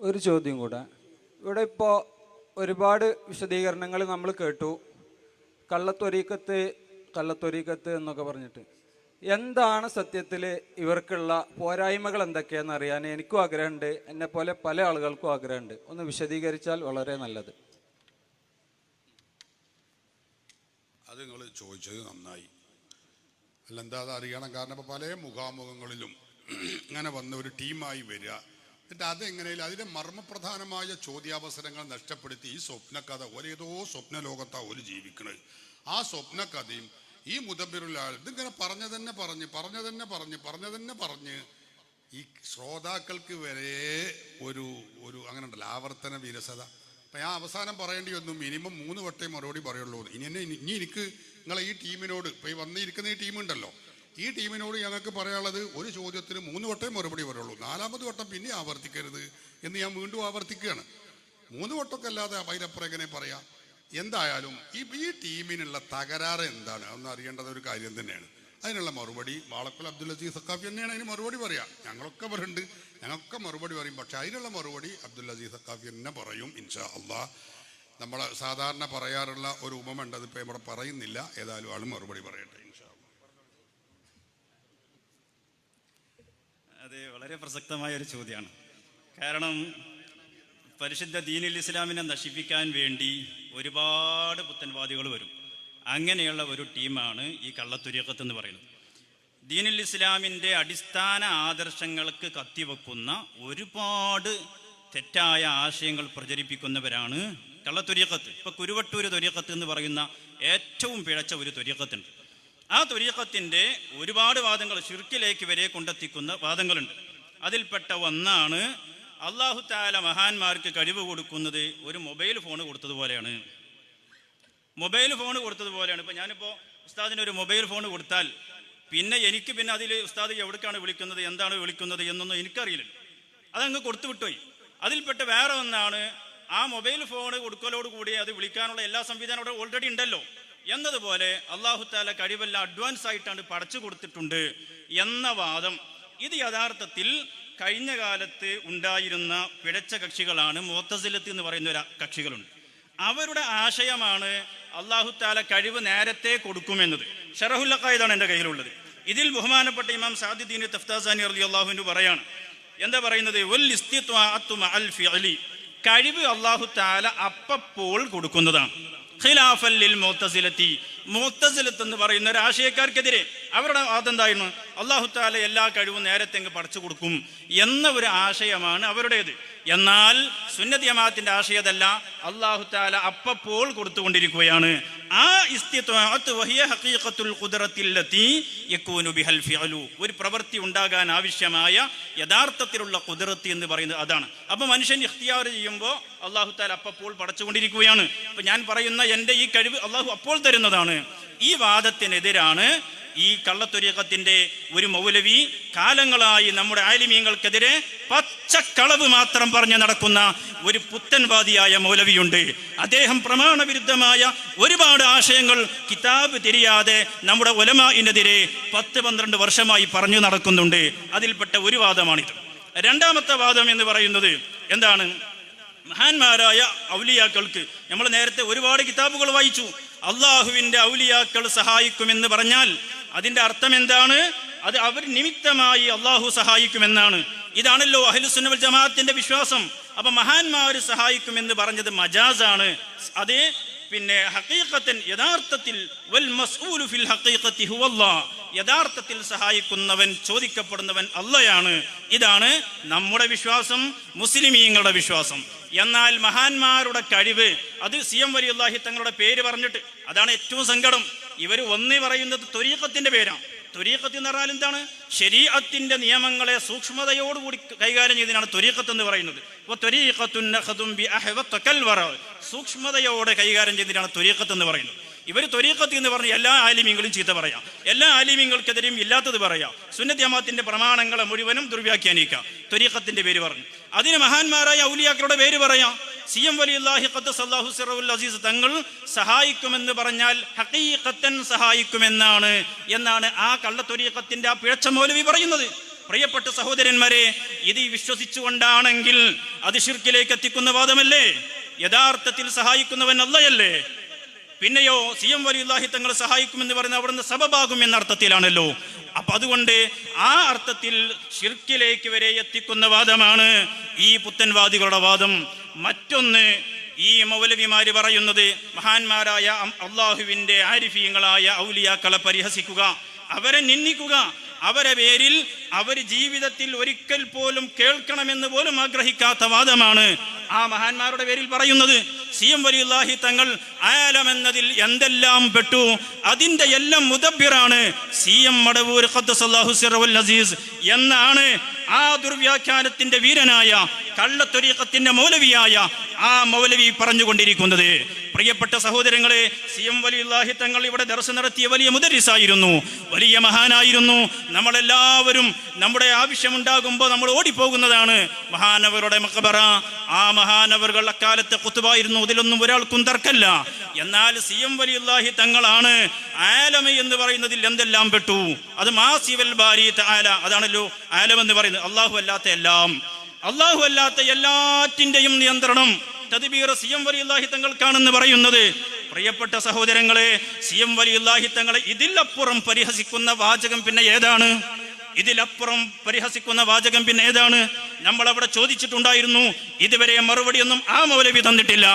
ഒരു ചോദ്യം കൂടെ. ഇവിടെ ഇപ്പോൾ ഒരുപാട് വിശദീകരണങ്ങൾ നമ്മൾ കേട്ടു. കള്ളത്തൊരീക്കത്ത് കള്ളത്തൊരീക്കത്ത് എന്നൊക്കെ പറഞ്ഞിട്ട്. എന്താണ് സത്യത്തിൽ ഇവർക്കുള്ള പോരായ്മകൾ എന്തൊക്കെയാണെന്ന് അറിയാൻ എനിക്കും ആഗ്രഹമുണ്ട്. എന്നെ പോലെ പല ആളുകൾക്കും ആഗ്രഹമുണ്ട്. ഒന്ന് വിശദീകരിച്ചാൽ വളരെ നല്ലത്. അത് നിങ്ങൾ ചോദിച്ചത് നന്നായി. അല്ല എന്താ അത് അറിയണം? കാരണം ഇപ്പോൾ പല മുഖാമുഖങ്ങളിലും ഇങ്ങനെ വന്ന ഒരു ടീമായി വരിക. എന്നിട്ട് അതെങ്ങനെയില്ല? അതിന്റെ മർമ്മപ്രധാനമായ ചോദ്യാവസരങ്ങൾ നഷ്ടപ്പെടുത്തി ഈ സ്വപ്നകഥ ഒരേതോ സ്വപ്ന ലോകത്താ ഒരു ജീവിക്കണത് ആ സ്വപ്നകഥയും ഈ ആൾ ഇതിങ്ങനെ പറഞ്ഞു തന്നെ പറഞ്ഞ് പറഞ്ഞു തന്നെ പറഞ്ഞ് പറഞ്ഞു തന്നെ പറഞ്ഞ് ഈ ശ്രോതാക്കൾക്ക് വരെ ഒരു ഒരു അങ്ങനെ ഉണ്ടല്ലോ ആവർത്തന വിരസത. അപ്പം ഞാൻ അവസാനം പറയേണ്ടി വന്നു മിനിമം മൂന്ന് വട്ടേ മറുപടി പറയുള്ളൂ ഇനി എന്നെ ഇനി എനിക്ക് നിങ്ങളെ ഈ ടീമിനോട് ഇപ്പം ഈ വന്നിരിക്കുന്ന ഈ ടീമുണ്ടല്ലോ ഈ ടീമിനോട് ഞങ്ങൾക്ക് പറയാനുള്ളത് ഒരു ചോദ്യത്തിന് മൂന്ന് വട്ടമേ മറുപടി പറയുള്ളൂ. നാലാമത് വട്ടം പിന്നെ ആവർത്തിക്കരുത് എന്ന് ഞാൻ വീണ്ടും ആവർത്തിക്കുകയാണ്. മൂന്ന് വട്ടമൊക്കെ അല്ലാതെ അതിനപ്പുറം എങ്ങനെ പറയാം? എന്തായാലും ഈ ഈ ടീമിനുള്ള തകരാറ് എന്താണ്? അതൊന്ന് അറിയേണ്ടത് ഒരു കാര്യം തന്നെയാണ്. അതിനുള്ള മറുപടി വാളക്കുൽ അബ്ദുൽ അസീസ് സക്കാഫി തന്നെയാണ് അതിന് മറുപടി പറയാം. ഞങ്ങളൊക്കെ പറയുന്നുണ്ട്. ഞങ്ങളൊക്കെ മറുപടി പറയും. പക്ഷെ അതിനുള്ള മറുപടി അബ്ദുൽ അസീസ് സക്കാഫി തന്നെ പറയും ഇൻഷാ അള്ളാ നമ്മൾ സാധാരണ പറയാറുള്ള ഒരു ഉപമുണ്ട് അതിപ്പോൾ ഇവിടെ പറയുന്നില്ല. ഏതായാലും ആൾ മറുപടി പറയട്ടെ ഇൻഷാ അള്ളാ. അത് വളരെ പ്രസക്തമായ ഒരു ചോദ്യമാണ്. കാരണം പരിശുദ്ധ ദീനുൽ ഇസ്ലാമിനെ നശിപ്പിക്കാൻ വേണ്ടി ഒരുപാട് പുത്തൻവാദികൾ വരും. അങ്ങനെയുള്ള ഒരു ടീമാണ് ഈ കള്ളത്തുര്യക്കത്ത് എന്ന് പറയുന്നത്. ദീനുൽ ഇസ്ലാമിന്റെ അടിസ്ഥാന ആദർശങ്ങൾക്ക് കത്തിവെക്കുന്ന ഒരുപാട് തെറ്റായ ആശയങ്ങൾ പ്രചരിപ്പിക്കുന്നവരാണ് കള്ളത്തൊരിയക്കത്ത്. ഇപ്പൊ കുരുവട്ടൂര് തൊരിയക്കത്ത് എന്ന് പറയുന്ന ഏറ്റവും പിഴച്ച ഒരു തൊരിയക്കത്തുണ്ട്. ആ തൊരിയക്കത്തിന്റെ ഒരുപാട് വാദങ്ങൾ ഷിർക്കിലേക്ക് വരെ കൊണ്ടെത്തിക്കുന്ന വാദങ്ങളുണ്ട്. അതിൽപ്പെട്ട ഒന്നാണ് അള്ളാഹു താല മഹാന്മാർക്ക് കഴിവ് കൊടുക്കുന്നത് ഒരു മൊബൈൽ ഫോൺ കൊടുത്തതുപോലെയാണ്. മൊബൈൽ ഫോൺ കൊടുത്തതുപോലെയാണ്. ഇപ്പൊ ഞാനിപ്പോ ഉസ്താദിന് ഒരു മൊബൈൽ ഫോൺ കൊടുത്താൽ പിന്നെ എനിക്ക് പിന്നെ അതിൽ ഉസ്താദ് എവിടേക്കാണ് വിളിക്കുന്നത് എന്താണ് വിളിക്കുന്നത് എന്നൊന്നും എനിക്കറിയില്ല. അതങ്ങ് കൊടുത്തു വിട്ടുപോയി അതിൽപ്പെട്ട വേറെ ഒന്നാണ് ആ മൊബൈൽ ഫോൺ കൊടുക്കലോട് കൂടി അത് വിളിക്കാനുള്ള എല്ലാ സംവിധാനവും ഓൾറെഡി ഉണ്ടല്ലോ. എന്നതുപോലെ അള്ളാഹു താല കഴിവെല്ലാം അഡ്വാൻസ് ആയിട്ടാണ് പടച്ചു കൊടുത്തിട്ടുണ്ട് എന്ന വാദം. ഇത് യഥാർത്ഥത്തിൽ കഴിഞ്ഞ കാലത്ത് ഉണ്ടായിരുന്ന പിഴച്ച കക്ഷികളാണ് മോത്തസിലത്ത് എന്ന് പറയുന്ന ഒരു കക്ഷികളുണ്ട്. അവരുടെ ആശയമാണ് അള്ളാഹു താല കഴിവ് നേരത്തെ കൊടുക്കുമെന്നത്. ഷറഹുല്ലക്കായതാണ് എന്റെ കയ്യിലുള്ളത്. ഇതിൽ ബഹുമാനപ്പെട്ട ഇമാം സാദിദ്ദീൻ തഫ്താസാനി അലി അള്ളാഹുവിന്റെ പറയാണ്. എന്താ പറയുന്നത്. കഴിവ് അള്ളാഹു താല അപ്പപ്പോൾ കൊടുക്കുന്നതാണ്. ഖിലാഫൻ ലിൽ മുഅ്തസിലത്തി മുഅ്തസിലത്ത് എന്ന് പറയുന്ന ആശയക്കാർക്കെതിരെ അവരുടെ വാദം എന്തായിരുന്നു? അള്ളാഹു താല എല്ലാ കഴിവും നേരത്തെ അങ്ങ് പടച്ചു കൊടുക്കും എന്ന ഒരു ആശയമാണ് അവരുടേത്. എന്നാൽ സുന്നത്ത് ജമാഅത്തിന്റെ ആശയതല്ല അള്ളാഹുത്താല അപ്പപ്പോൾ കൊടുത്തുകൊണ്ടിരിക്കുകയാണ്. ആ ഒരു പ്രവൃത്തി ഉണ്ടാകാൻ ആവശ്യമായ യഥാർത്ഥത്തിലുള്ള കുതിരത്ത് എന്ന് പറയുന്നത് അതാണ്. അപ്പൊ മനുഷ്യൻ ഇഖ്തിയാർ ചെയ്യുമ്പോൾ അള്ളാഹു താല അപ്പപ്പോൾ പടച്ചുകൊണ്ടിരിക്കുകയാണ്. അപ്പൊ ഞാൻ പറയുന്ന എന്റെ ഈ കഴിവ് അള്ളാഹു അപ്പോൾ തരുന്നതാണ്. ഈ വാദത്തിനെതിരാണ് ഈ കള്ളത്തൊരീക്കത്തിന്റെ ഒരു മൗലവി കാലങ്ങളായി നമ്മുടെ ആലിമീങ്ങൾക്കെതിരെ പച്ചക്കളവ് മാത്രം പറഞ്ഞ് നടക്കുന്ന ഒരു പുത്തൻവാദിയായ മൗലവിയുണ്ട്. അദ്ദേഹം പ്രമാണവിരുദ്ധമായ ഒരുപാട് ആശയങ്ങൾ കിതാബ് തിരിയാതെ നമ്മുടെ ഒലമാനെതിരെ പത്ത് പന്ത്രണ്ട് വർഷമായി പറഞ്ഞു നടക്കുന്നുണ്ട്. അതിൽപ്പെട്ട ഒരു വാദമാണിത്. രണ്ടാമത്തെ വാദം എന്ന് പറയുന്നത് എന്താണ്? മഹാന്മാരായ ഔലിയാക്കൾക്ക് നമ്മൾ നേരത്തെ ഒരുപാട് കിതാബുകൾ വായിച്ചു. അള്ളാഹുവിന്റെ ഔലിയാക്കൾ സഹായിക്കുമെന്ന് പറഞ്ഞാൽ അതിന്റെ അർത്ഥം എന്താണ്? അത് അവർ നിമിത്തമായി അള്ളാഹു സഹായിക്കുമെന്നാണ്. ഇതാണല്ലോ അഹ്ലുസുന്നവൽ ജമാഅത്തിന്റെ വിശ്വാസം. അപ്പൊ മഹാന്മാര് സഹായിക്കുമെന്ന് പറഞ്ഞത് മജാസാണ്. അത് പിന്നെ ഹക്കീക്കത്തൻ യഥാർത്ഥത്തിൽ വൽ മസ്ഊലു ഫിൽ യഥാർത്ഥത്തിൽ സഹായിക്കുന്നവൻ ചോദിക്കപ്പെടുന്നവൻ അല്ലയാണ് ഇതാണ് നമ്മുടെ വിശ്വാസം മുസ്ലിമീങ്ങളുടെ വിശ്വാസം. എന്നാൽ മഹാന്മാരുടെ കഴിവ് അത് സി എം വലി തങ്ങളുടെ പേര് പറഞ്ഞിട്ട് അതാണ് ഏറ്റവും സങ്കടം. ഇവർ ഒന്ന് പറയുന്നത് തൊരീക്കത്തിന്റെ പേരാണ്. ത്വരീഖത്ത് എന്ന് പറഞ്ഞാൽ എന്താണ്? ശരീഅത്തിന്റെ നിയമങ്ങളെ സൂക്ഷ്മതയോടുകൂടി കൈകാര്യം ചെയ്തതിനാണ് ത്വരീഖത്ത് എന്ന് പറയുന്നത്. അപ്പോൾ. സൂക്ഷ്മതയോടെ കൈകാര്യം ചെയ്തിട്ടാണ് ത്വരീഖത്ത് എന്ന് പറയുന്നത്. ഇവർ ത്വരീഖത്ത് എന്ന് പറഞ്ഞ് എല്ലാ ആലിമ്യങ്ങളും ചീത്ത പറയാം. എല്ലാ ആലിമ്യങ്ങൾക്കെതിരെയും ഇല്ലാത്തത് പറയാം. സുന്നത്ത് പ്രമാണങ്ങളെ മുഴുവനും ദുർവ്യാഖ്യാനിക്കാം ത്വരീഖത്തിന്റെ പേര് പറഞ്ഞു. അതിന് മഹാന്മാരായ ഔലിയാക്കളുടെ പേര് പറയാം. സി എം വലിയുല്ലാഹി സിറവുൽ അസീസ് തങ്ങൾ സഹായിക്കുമെന്ന് പറഞ്ഞാൽ ഹക്കീഖത്തൻ സഹായിക്കുമെന്നാണ് എന്നാണ് ആ കള്ളത്തൊരീഖത്തിന്റെ ആ പിഴച്ച മൗലവി പറയുന്നത്. പ്രിയപ്പെട്ട സഹോദരന്മാരെ ഇത് വിശ്വസിച്ചുകൊണ്ടാണെങ്കിൽ അത് ഷിർക്കിലേക്ക് എത്തിക്കുന്ന വാദമല്ലേ? യഥാർത്ഥത്തിൽ സഹായിക്കുന്നവൻ അല്ലയല്ലേ പിന്നെയോ സി എം വലിയുല്ലാഹി തങ്ങൾ സഹായിക്കുമെന്ന് പറയുന്ന അവിടുന്ന് സബബാകും എന്ന അർത്ഥത്തിലാണല്ലോ. അപ്പൊ അതുകൊണ്ട് ആ അർത്ഥത്തിൽ ഷിർക്കിലേക്ക് വരെ എത്തിക്കുന്ന വാദമാണ് ഈ പുത്തൻവാദികളുടെ വാദം. മറ്റൊന്ന് ഈ മൗലവിമാര് പറയുന്നത് മഹാന്മാരായ അള്ളാഹുവിന്റെ ആരിഫീങ്ങളായ ഔലിയാക്കളെ പരിഹസിക്കുക അവരെ നിന്ദിക്കുക അവരെ പേരിൽ അവർ ജീവിതത്തിൽ ഒരിക്കൽ പോലും കേൾക്കണമെന്ന് പോലും ആഗ്രഹിക്കാത്ത വാദമാണ്. ആ മഹാന്മാരുടെ പേരിൽ പറയുന്നത് സി എം വലിയുല്ലാഹി തങ്ങൾ ആലമെന്നതിൽ എന്തെല്ലാം പെട്ടു? അതിന്റെ എല്ലാം മുദബിറാണ് സി എം മടവൂർ അസീസ് എന്നാണ് ആ ദുർവ്യാഖ്യാനത്തിന്റെ വീരനായ കള്ളത്തൊരീക്കത്തിന്റെ മൗലവിയായ ആ മൗലവി പറഞ്ഞുകൊണ്ടിരിക്കുന്നത്. പ്രിയപ്പെട്ട സഹോദരങ്ങളെ സി എം വലിയുല്ലാഹി തങ്ങൾ ഇവിടെ ദർശനം നടത്തിയ വലിയ മുദരിസായിരുന്നു. വലിയ മഹാനായിരുന്നു. നമ്മളെല്ലാവരും നമ്മുടെ ആവശ്യമുണ്ടാകുമ്പോൾ നമ്മൾ ഓടിപ്പോകുന്നതാണ്. മഹാനവരുടെ മക്കബറ ആ മഹാനവറുകൾ അക്കാലത്തെ കുത്തുവായിരുന്നു ഇതിലൊന്നും ഒരാൾക്കും തർക്കല്ല. എന്നാൽ സി എം വലിയുല്ലാഹി തങ്ങളാണ് ആലമ എന്ന് പറയുന്നതിൽ എന്തെല്ലാം പെട്ടു? അത് മാസിവൽ ബാരി ആല അതാണല്ലോ ആലം എന്ന് പറയുന്നത്. അള്ളാഹു അല്ലാത്ത എല്ലാം. അള്ളാഹു അല്ലാത്ത എല്ലാറ്റിന്റെയും നിയന്ത്രണം. തദ്ബീർ തങ്ങൾക്കാണെന്ന് പറയുന്നത്. പ്രിയപ്പെട്ട സഹോദരങ്ങളെ സി എം വലിയുല്ലാഹി തങ്ങളെ ഇതിലപ്പുറം പരിഹസിക്കുന്ന വാചകം പിന്നെ ഏതാണ്? ഇതിലപ്പുറം പരിഹസിക്കുന്ന വാചകം പിന്നെ ഏതാണ്? നമ്മൾ അവിടെ ചോദിച്ചിട്ടുണ്ടായിരുന്നു ഇതുവരെ മറുപടിയൊന്നും ആ മൗലവി തന്നിട്ടില്ല.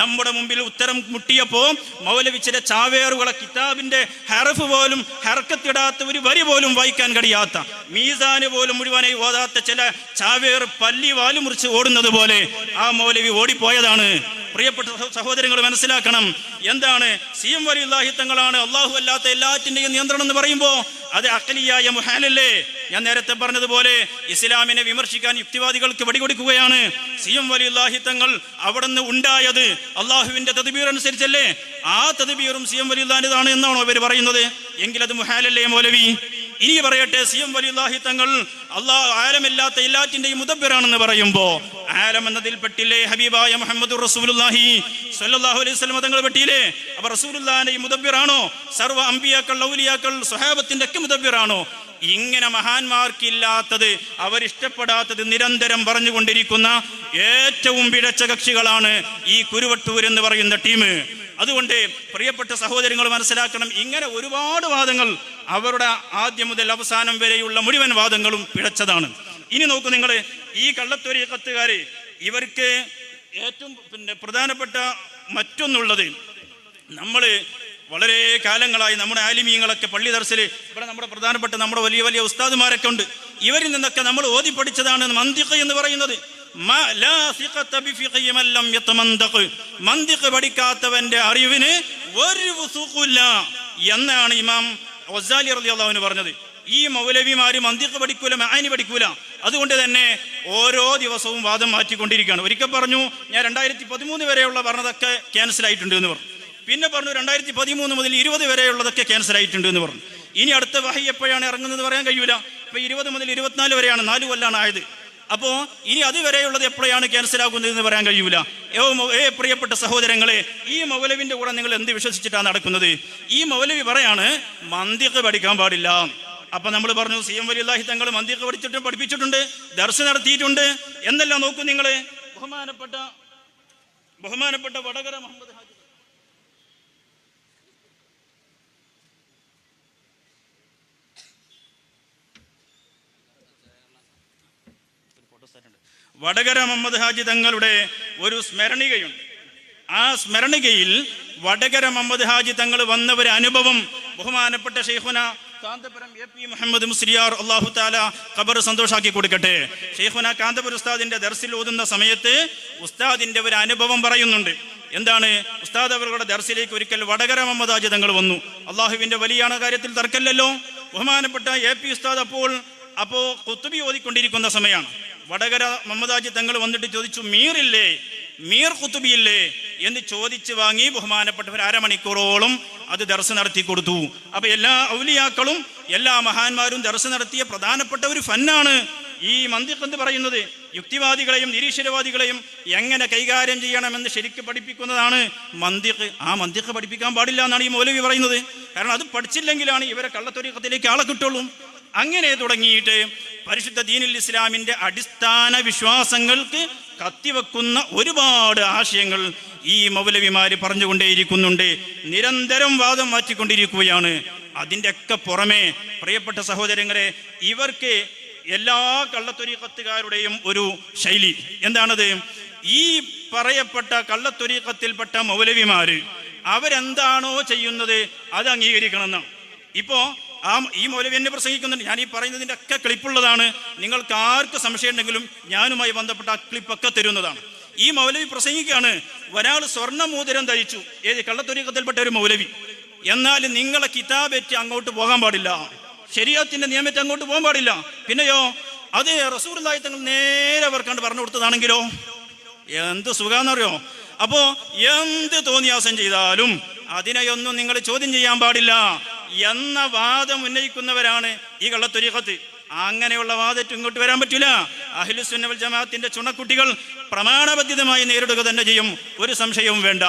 നമ്മുടെ മുമ്പിൽ ഉത്തരം മുട്ടിയപ്പോ മൗലവി ചില ചാവേറുകളെ കിതാബിന്റെ ഹെറഫ് പോലും ഹെറക്കത്തിടാത്ത ഒരു വരി പോലും വായിക്കാൻ കഴിയാത്ത മീസാന് പോലും മുഴുവനായി ഓതാത്ത ചില ചാവേർ പല്ലി വാലു മുറിച്ച് ഓടുന്നത് പോലെ ആ മൗലവി ഓടിപ്പോയതാണ്. പ്രിയപ്പെട്ട സഹോ- സഹോദരങ്ങൾ മനസ്സിലാക്കണം. എന്താണ്? സി എം തങ്ങളാണ്. അള്ളാഹു അല്ലാത്ത എല്ലാറ്റിന്റെയും നിയന്ത്രണം എന്ന് പറയുമ്പോൾ അത് അക്കലിയായ മുഹാനല്ലേ? ഞാൻ നേരത്തെ പറഞ്ഞതുപോലെ ഇസ്ലാമിനെ വിമർശിക്കാൻ യുക്തിവാദികൾക്ക് വടികൊടുക്കുകയാണ്. സി എം വലിയുല്ലാഹി തങ്ങൾ അവിടെ നിന്ന് ഉണ്ടായത് അള്ളാഹുവിന്റെ തദ്ബീർ അനുസരിച്ചല്ലേ? ആ തദ്ബീറും സി എം വലിയുല്ലാഹിതാണ് എന്നാണോ അവർ പറയുന്നത്? എങ്കിൽ അത് മുഹാലല്ലേ മൗലവി? ഇനി പറയട്ടെ സി എം വലിയുല്ലാഹി തങ്ങൾ അള്ളാഹ് ആലമില്ലാത്ത എല്ലാറ്റിന്റെയും മുതബിറാണെന്ന് പറയുമ്പോ ആലം എന്നതിൽ പെട്ടില്ലേ ഹബീബായ മുഹമ്മദ് റസൂലുല്ലാഹി സ്വല്ലല്ലാഹു അലൈഹി വസല്ലം തങ്ങൾ പെട്ടിയില്ലേ? അപ്പൊ റസൂലുല്ലാഹിന്റെ ഈ മുദബ്ബിറാണോ? സർവ അമ്പിയാക്കൾ ഔലിയാക്കൾ സ്വഹാബത്തിന്റെ ഒക്കെ മുതബിറാണോ ഇങ്ങനെ മഹാന്മാർക്കില്ലാത്തത് അവരിഷ്ടപ്പെടാത്തത് നിരന്തരം പറഞ്ഞുകൊണ്ടിരിക്കുന്ന ഏറ്റവും പിഴച്ച കക്ഷികളാണ് ഈ കുരുവട്ടൂർ എന്ന് പറയുന്ന ടീം. അതുകൊണ്ട് പ്രിയപ്പെട്ട സഹോദരങ്ങൾ മനസ്സിലാക്കണം ഇങ്ങനെ ഒരുപാട് വാദങ്ങൾ അവരുടെ ആദ്യം മുതൽ അവസാനം വരെയുള്ള മുഴുവൻ വാദങ്ങളും പിഴച്ചതാണ്. ഇനി നോക്കൂ നിങ്ങൾ ഈ കള്ളത്തൊരി കത്തുകാര് ഇവർക്ക് ഏറ്റവും പിന്നെ പ്രധാനപ്പെട്ട മറ്റൊന്നുള്ളത് നമ്മൾ വളരെ കാലങ്ങളായി നമ്മുടെ ആലിമീങ്ങളൊക്കെ പള്ളി ദർശൽ ഇവിടെ നമ്മുടെ പ്രധാനപ്പെട്ട നമ്മുടെ വലിയ വലിയ ഉസ്താദുമാരൊക്കെ ഉണ്ട്. ഇവരിൽ നിന്നൊക്കെ നമ്മൾ ഓതി പഠിച്ചതാണ് മന്തിഖ് എന്ന് പറയുന്നത്. പഠിക്കാത്തവന്റെ അറിവിന് ഒരു വസൂഖുമില്ല എന്നാണ് ഇമാം ഒസാലി റളിയല്ലാഹു പറഞ്ഞത്. ഈ മൗലവിമാര് മന്ദിക്ക് പഠിക്കൂല മാനി പഠിക്കൂല. അതുകൊണ്ട് തന്നെ ഓരോ ദിവസവും വാദം മാറ്റിക്കൊണ്ടിരിക്കുകയാണ്. ഒരിക്കൽ പറഞ്ഞു ഞാൻ രണ്ടായിരത്തി പതിമൂന്ന് വരെയുള്ള പറഞ്ഞതൊക്കെ ക്യാൻസൽ ആയിട്ടുണ്ട് എന്ന് പറഞ്ഞു. പിന്നെ പറഞ്ഞു രണ്ടായിരത്തി പതിമൂന്ന് മുതൽ ഇരുപത് വരെയുള്ളതൊക്കെ ക്യാൻസൽ ആയിട്ടുണ്ട് എന്ന് പറഞ്ഞു. ഇനി അടുത്ത വഹി എപ്പോഴാണ് ഇറങ്ങുന്നത് പറയാൻ കഴിയൂല. ഇപ്പൊ ഇരുപത് മുതൽ ഇരുപത്തിനാല് വരെയാണ് നാല് കൊല്ലാണ് ആയത്. അപ്പോ ഇനി അതുവരെയുള്ളത് എപ്പോഴാണ് ക്യാൻസൽ ആകുന്നത് എന്ന് പറയാൻ കഴിയൂല. ഏ പ്രിയപ്പെട്ട സഹോദരങ്ങളെ ഈ മൗലവിന്റെ കൂടെ നിങ്ങൾ എന്ത് വിശ്വസിച്ചിട്ടാണ് നടക്കുന്നത്? ഈ മൗലവി പറയാണ് മന്തിക്ക് പഠിക്കാൻ പാടില്ല. അപ്പൊ നമ്മൾ പറഞ്ഞു സി എം വലിയ തങ്ങൾ മന്തിക്ക് പഠിച്ചിട്ട് പഠിപ്പിച്ചിട്ടുണ്ട് ദർശനം നടത്തിയിട്ടുണ്ട്. എന്നെല്ലാം നോക്കൂ നിങ്ങൾ ബഹുമാനപ്പെട്ട ബഹുമാനപ്പെട്ട വടകര മുഹമ്മദ് വടകര മുഹമ്മദ് ഹാജി തങ്ങളുടെ ഒരു സ്മരണികയുണ്ട്. ആ സ്മരണികയിൽ വടകര മുഹമ്മദ് ഹാജി തങ്ങൾ വന്ന ഒരു അനുഭവം ബഹുമാനപ്പെട്ട ഷെയ്ഖുന കാന്തപുരം എ പി മുഹമ്മദ് മുസ്ലിയാർ അള്ളാഹു താല ഖബർ സന്തോഷാക്കി കൊടുക്കട്ടെ. ഷെയ്ഖുന കാന്തപുരം ഉസ്താദിന്റെ ദർസിൽ ഓതുന്ന സമയത്ത് ഉസ്താദിന്റെ ഒരു അനുഭവം പറയുന്നുണ്ട്. എന്താണ്? ഉസ്താദ് അവരുടെ ദർസിലേക്ക് ഒരിക്കൽ വടകര മുഹമ്മദ് ഹാജി തങ്ങൾ വന്നു. അള്ളാഹുവിന്റെ വലിയാണ് കാര്യത്തിൽ തർക്കല്ലല്ലോ ബഹുമാനപ്പെട്ട എ പി ഉസ്താദ് അപ്പോൾ അപ്പോ കുത്തുബി ഓതിക്കൊണ്ടിരിക്കുന്ന സമയമാണ്. വടകര മമ്മദാജി തങ്ങൾ വന്നിട്ട് ചോദിച്ചു മീറില്ലേ? മീർ കുത്തുബിയില്ലേ എന്ന് ചോദിച്ചു വാങ്ങി ബഹുമാനപ്പെട്ടവർ അരമണിക്കൂറോളം അത് ദർശ നടത്തി കൊടുത്തു. അപ്പൊ എല്ലാ ഔലിയാക്കളും എല്ലാ മഹാന്മാരും ദർശ നടത്തിയ പ്രധാനപ്പെട്ട ഒരു ഫന്നാണ് ഈ മന്ദിഖ് എന്ന് പറയുന്നത്. യുക്തിവാദികളെയും നിരീശ്വരവാദികളെയും എങ്ങനെ കൈകാര്യം ചെയ്യണമെന്ന് ശരിക്കും പഠിപ്പിക്കുന്നതാണ് മന്ദിഖ്. ആ മന്ദിഖ് പഠിപ്പിക്കാൻ പാടില്ല എന്നാണ് ഈ മൗലവി പറയുന്നത്. കാരണം അത് പഠിച്ചില്ലെങ്കിലാണ് ഇവരെ കള്ളത്തൊരീക്കത്തിലേക്ക് ആളെ കിട്ടുള്ളൂ. അങ്ങനെ തുടങ്ങിയിട്ട് പരിശുദ്ധ ദീനുൽ ഇസ്ലാമിന്റെ അടിസ്ഥാന വിശ്വാസങ്ങൾക്ക് കത്തിവെക്കുന്ന ഒരുപാട് ആശയങ്ങൾ ഈ മൗലവിമാര് പറഞ്ഞുകൊണ്ടേയിരിക്കുന്നുണ്ട്. നിരന്തരം വാദം മാറ്റിക്കൊണ്ടിരിക്കുകയാണ് അതിന്റെ ഒക്കെ പുറമെ പ്രിയപ്പെട്ട സഹോദരങ്ങളെ ഇവർക്ക് എല്ലാ കള്ളത്തൊരീക്കത്തുകാരുടെയും ഒരു ശൈലി എന്താണത്? ഈ പറയപ്പെട്ട കള്ളത്തൊരീക്കത്തിൽപ്പെട്ട മൗലവിമാര് അവരെന്താണോ ചെയ്യുന്നത് അത് അംഗീകരിക്കണം എന്നാണ് ഇപ്പോ ആ ഈ മൗലവി എന്നെ പ്രസംഗിക്കുന്നുണ്ട്. ഞാൻ ഈ പറയുന്നതിന്റെ ഒക്കെ ക്ലിപ്പുള്ളതാണ്. നിങ്ങൾക്ക് ആർക്ക് സംശയം ഉണ്ടെങ്കിലും ഞാനുമായി ബന്ധപ്പെട്ട ആ ക്ലിപ്പൊക്കെ തരുന്നതാണ്. ഈ മൗലവി പ്രസംഗിക്കുകയാണ്. ഒരാൾ സ്വർണ മോതിരം ധരിച്ചു. ഏത് കള്ളത്തൊരീക്കത്തിൽപ്പെട്ട ഒരു മൗലവി. എന്നാൽ നിങ്ങളെ കിതാബേറ്റ് അങ്ങോട്ട് പോകാൻ പാടില്ല. ശരീരത്തിന്റെ നിയമത്തെ അങ്ങോട്ട് പോകാൻ പാടില്ല. പിന്നെയോ അത് റസൂർലായി തങ്ങൾ നേരെ അവർക്കാണ്ട് പറഞ്ഞു കൊടുത്തതാണെങ്കിലോ? എന്ത് സുഖാന്നറിയോ? അപ്പോ എന്ത് തോന്നിയാസം ചെയ്താലും അതിനെയൊന്നും നിങ്ങൾ ചോദ്യം ചെയ്യാൻ പാടില്ല. എന്ന വാദം ഉന്നയിക്കുന്നവരാണ് ഈ കള്ളത്തൊരീഖത്ത്. അങ്ങനെയുള്ള വാദറ്റ് ഇങ്ങോട്ട് വരാൻ പറ്റില്ല അഹിലുസുന്നവൽ ജമാഅത്തിന്റെ ചുണക്കുട്ടികൾ പ്രമാണബദ്ധിതമായി നേരിടുക തന്നെ ചെയ്യും. ഒരു സംശയവും വേണ്ട.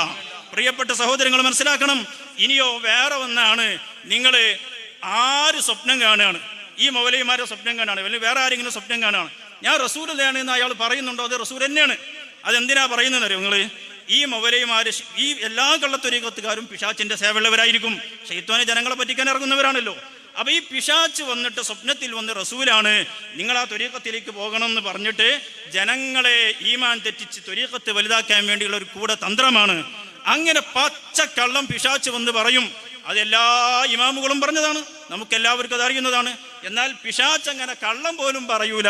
പ്രിയപ്പെട്ട സഹോദരങ്ങൾ മനസ്സിലാക്കണം. ഇനിയോ വേറെ ഒന്നാണ്. നിങ്ങൾ ആര് സ്വപ്നം കാണുകയാണ്? ഈ മൗലയുമാരെ സ്വപ്നം കാണാണ് അല്ലെങ്കിൽ വേറെ ആരെങ്കിലും സ്വപ്നം കാണുകയാണ്. ഞാൻ റസൂലാണ് എന്ന് അയാൾ പറയുന്നുണ്ടോ? അത് റസൂൽ തന്നെയാണ്. അതെന്തിനാ പറയുന്നത് അറിയോ നിങ്ങൾ ഈ മൗലയുമാർ ഈ എല്ലാ കള്ളത്തൊരീകത്തുകാരും പിശാച്ചിന്റെ സേവയുള്ളവരായിരിക്കും. ഷെയ്ത്താനെ ജനങ്ങളെ പറ്റിക്കാൻ ഇറങ്ങുന്നവരാണല്ലോ. അപ്പൊ ഈ പിശാച്ച് വന്നിട്ട് സ്വപ്നത്തിൽ വന്ന് റസൂലാണ് നിങ്ങൾ ആ തൊരീക്കത്തിലേക്ക് പോകണം എന്ന് പറഞ്ഞിട്ട് ജനങ്ങളെ ഈമാൻ തെറ്റിച്ച് തൊരീക്കത്ത് വലുതാക്കാൻ വേണ്ടിയുള്ള ഒരു കൂടെ തന്ത്രമാണ് അങ്ങനെ പച്ച കള്ളം പിശാച്ച് വന്ന് പറയും. അതെല്ലാ ഇമാമുകളും പറഞ്ഞതാണ്. നമുക്ക് എല്ലാവർക്കും അത് അറിയുന്നതാണ് എന്നാൽ പിശാച്ച് അങ്ങനെ കള്ളം പോലും പറയൂല.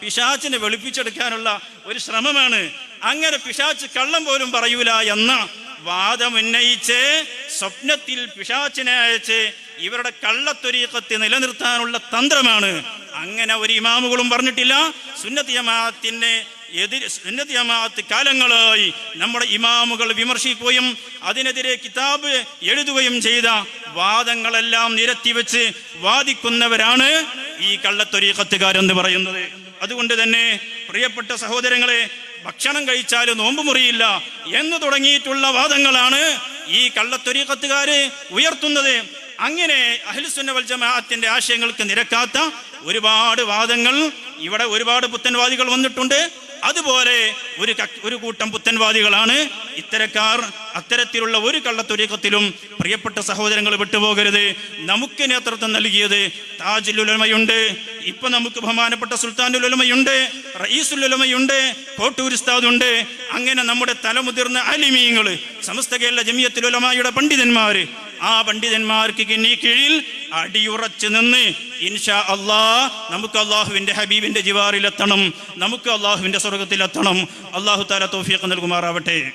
പിശാച്ചിനെ വെളുപ്പിച്ചെടുക്കാനുള്ള ഒരു ശ്രമമാണ്. അങ്ങനെ പിശാച്ച് കള്ളം പോലും പറയൂല എന്ന വാദമുന്നയിച്ച് സ്വപ്നത്തിൽ പിശാച്ചിനെ അയച്ച് ഇവരുടെ കള്ളത്തൊരീക്കത്തെ നിലനിർത്താനുള്ള തന്ത്രമാണ്. അങ്ങനെ ഒരു ഇമാമുകളും പറഞ്ഞിട്ടില്ല. സുന്നത്ത് ജമാഅത്തിന്റെ എതിര് സുന്നത്ത് ജമാഅത്ത് കാലങ്ങളായി നമ്മുടെ ഇമാമുകൾ വിമർശിക്കുകയും അതിനെതിരെ കിതാബ് എഴുതുകയും ചെയ്ത വാദങ്ങളെല്ലാം നിരത്തിവെച്ച് വാദിക്കുന്നവരാണ് ഈ കള്ളത്തൊരീക്കത്തുകാരെന്ന് പറയുന്നത്. അതുകൊണ്ട് തന്നെ പ്രിയപ്പെട്ട സഹോദരങ്ങളെ ഭക്ഷണം കഴിച്ചാൽ നോമ്പ് മുറിയില്ല എന്ന് തുടങ്ങിയിട്ടുള്ള വാദങ്ങളാണ് ഈ കള്ളത്തൊരീക്കത്തുകാര് ഉയർത്തുന്നത്. അങ്ങനെ അഹിൽസുന്ന വൽ ജമാഅത്തിന്റെ ആശയങ്ങൾക്ക് നിരക്കാത്ത ഒരുപാട് വാദങ്ങൾ ഇവിടെ ഒരുപാട് പുത്തൻവാദികൾ വന്നിട്ടുണ്ട്. അതുപോലെ ഒരു ഒരു കൂട്ടം പുത്തൻവാദികളാണ്. ഇത്തരക്കാർ അത്തരത്തിലുള്ള ഒരു കള്ളത്തുരീക്കത്തിലും പ്രിയപ്പെട്ട സഹോദരങ്ങൾ വിട്ടുപോകരുത്. നമുക്ക് നേതൃത്വം നൽകിയത് താജുലുലമയുണ്ട്. ഇപ്പൊ നമുക്ക് ബഹുമാനപ്പെട്ട സുൽത്താനുലുലമയുണ്ട് റയീസുലുലമയുണ്ട് കോട്ടൂർ ഉസ്താദുണ്ട്. അങ്ങനെ നമ്മുടെ തലമുതിർന്ന അലിമീങ്ങൾ സമസ്ത കേരള ജമിയത്തിലുലമായുടെ പണ്ഡിതന്മാര് ആ പണ്ഡിതന്മാർക്ക് കിണ്ണി കീഴിൽ അടിയുറച്ച് നിന്ന് ഇൻഷാ അള്ളാ നമുക്ക് അള്ളാഹുവിന്റെ ഹബീബിന്റെ ജിവാറിലെത്തണം നമുക്ക് അള്ളാഹുവിന്റെ സ്വർഗത്തിലെത്തണം അള്ളാഹു താല തോഫിയൊക്കെ നൽകുമാറാവട്ടെ.